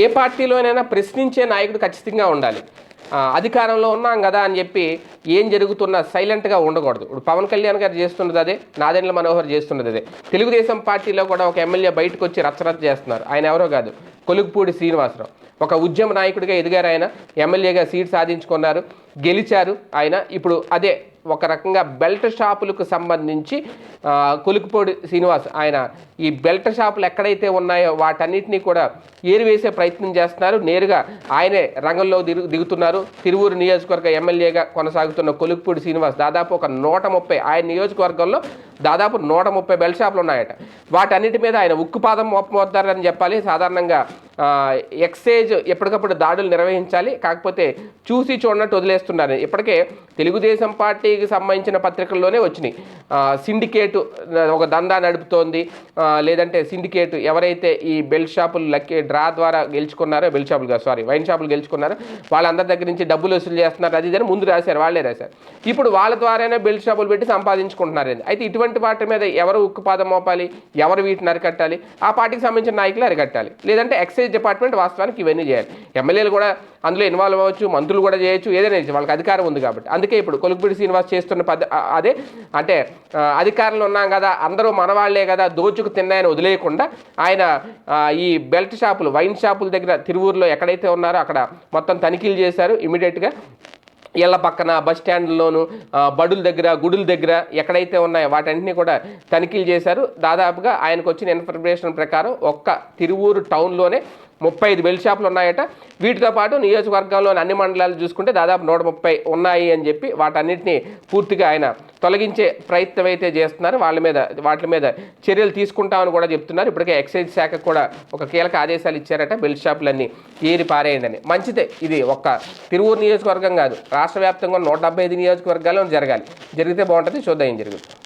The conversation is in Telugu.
ఏ పార్టీలోనైనా ప్రశ్నించే నాయకుడు ఖచ్చితంగా ఉండాలి. అధికారంలో ఉన్నాం కదా అని చెప్పి ఏం జరుగుతున్నా సైలెంట్గా ఉండకూడదు. ఇప్పుడు పవన్ కళ్యాణ్ గారు చేస్తున్నది అదే నాదెండ్ల మనోహర్ చేస్తున్నది అదే. తెలుగుదేశం పార్టీలో కూడా ఒక ఎమ్మెల్యే బయటకు వచ్చి రచ్చరచ్చ చేస్తున్నారు. ఆయన ఎవరో కాదు కొలుగుపూడి శ్రీనివాసరావు. ఒక ఉద్యమ నాయకుడిగా ఎదిగారు ఆయన ఎమ్మెల్యేగా సీట్ సాధించుకున్నారు గెలిచారు ఆయన. ఇప్పుడు అదే ఒక రకంగా బెల్ట్ షాపులకు సంబంధించి ఆ, శ్రీనివాస్ ఆయన. ఈ బెల్ట్ షాపులు ఎక్కడైతే ఉన్నాయో వాటన్నిటినీ కూడా ఏరివేసే ప్రయత్నం చేస్తున్నారు. నేరుగా ఆయనే రంగంలో దిగు దిగుతున్నారు. తిరువూరు నియోజకవర్గ ఎమ్మెల్యేగా కొనసాగుతున్న కొలుకుపూడి శ్రీనివాస్ దాదాపు ఒక నూట ముప్పై ఆయన నియోజకవర్గంలో దాదాపు నూట ముప్పై బెల్ట్ షాపులు ఉన్నాయట. వాటన్నిటి మీద ఆయన ఉక్కుపాదం మోపమోతారని చెప్పాలి. సాధారణంగా ఆ, ఎక్సైజ్ ఎప్పటికప్పుడు దాడులు నిర్వహించాలి. కాకపోతే చూసి చూడనట్టు వదిలేస్తున్నారు. ఇప్పటికే తెలుగుదేశం పార్టీకి సంబంధించిన పత్రికల్లోనే వచ్చినాయి. సిండికేటు ఒక దందా నడుపుతోంది. లేదంటే సిండికేట్ ఎవరైతే ఈ బెల్ట్ షాపులు లక్కీ డ్రా ద్వారా గెలుచుకున్నారో బెల్ట్ షాపులు కాదు సారీ వైన్ షాపులు గెలుచుకున్నారో వాళ్ళందరి దగ్గర నుంచి డబ్బులు వసూలు చేస్తున్నారు. అది ఇదని ముందు రాశారు వాళ్ళే రాశారు. ఇప్పుడు వాళ్ళ ద్వారానే బెల్ట్ షాపులు పెట్టి సంపాదించుకుంటున్నారు. అయితే ఇటువంటి వాటి మీద ఎవరు ఉక్కుపాదం మోపాలి ఎవరు వీటిని అరికట్టాలి ఆ పార్టీకి సంబంధించిన నాయకులు అరికట్టాలి. లేదంటే ఎక్సైజ్ డిపార్ట్మెంట్ వాస్తవానికి ఇవన్నీ చేయాలి. ఎమ్మెల్యేలు కూడా అందులో ఇన్వాల్వ్ అవ్వచ్చు మంత్రులు కూడా చేయొచ్చు ఏదైనా చేయొచ్చు. వాళ్ళకి అధికారం ఉంది కాబట్టి. అందుకే ఇప్పుడు కొలుకుపూడి శ్రీనివాస్ చేస్తున్న పద్ధ అదే అంటే అధికారులు అధికారంలో ఉన్నాం కదా అందరూ మనవాళ్ళే కదా దోచుకు తిన్నాయని వదిలేయకుండా ఆయన ఈ బెల్ట్ షాపులు వైన్ షాపుల దగ్గర తిరువూరులో ఎక్కడైతే ఉన్నారో అక్కడ మొత్తం తనిఖీలు చేశారు ఇమీడియట్గా ఇళ్ళ పక్కన బస్ స్టాండ్లోను బడుల దగ్గర గుడుల దగ్గర ఎక్కడైతే ఉన్నాయో వాటన్నిటిని కూడా తనిఖీలు చేశారు. దాదాపుగా ఆయనకు వచ్చిన ఇన్ఫర్మేషన్ ప్రకారం ఒక్క తిరువూరు టౌన్లోనే ముప్పై ఐదు బెల్ షాపులు ఉన్నాయట. వీటితో పాటు నియోజకవర్గంలోని అన్ని మండలాలు చూసుకుంటే దాదాపు నూట ముప్పై ఉన్నాయి అని చెప్పి వాటన్నిటిని పూర్తిగా ఆయన తొలగించే ప్రయత్నం అయితే చేస్తున్నారు. వాళ్ళ మీద వాటి మీద చర్యలు తీసుకుంటామని కూడా చెప్తున్నారు. ఇప్పటికే ఎక్సైజ్ శాఖ కూడా ఒక కీలక ఆదేశాలు ఇచ్చారట. బెల్ షాపులన్నీ ఏరి పారేయండి అని మంచిదే. ఇది ఒక్క తిరువూరు నియోజకవర్గం కాదు. రాష్ట్ర వ్యాప్తంగా నూట డెబ్బై ఐదు నియోజకవర్గాల్లో జరగాలి. జరిగితే బాగుంటుంది. చూద్దాం ఏం జరుగుతుంది.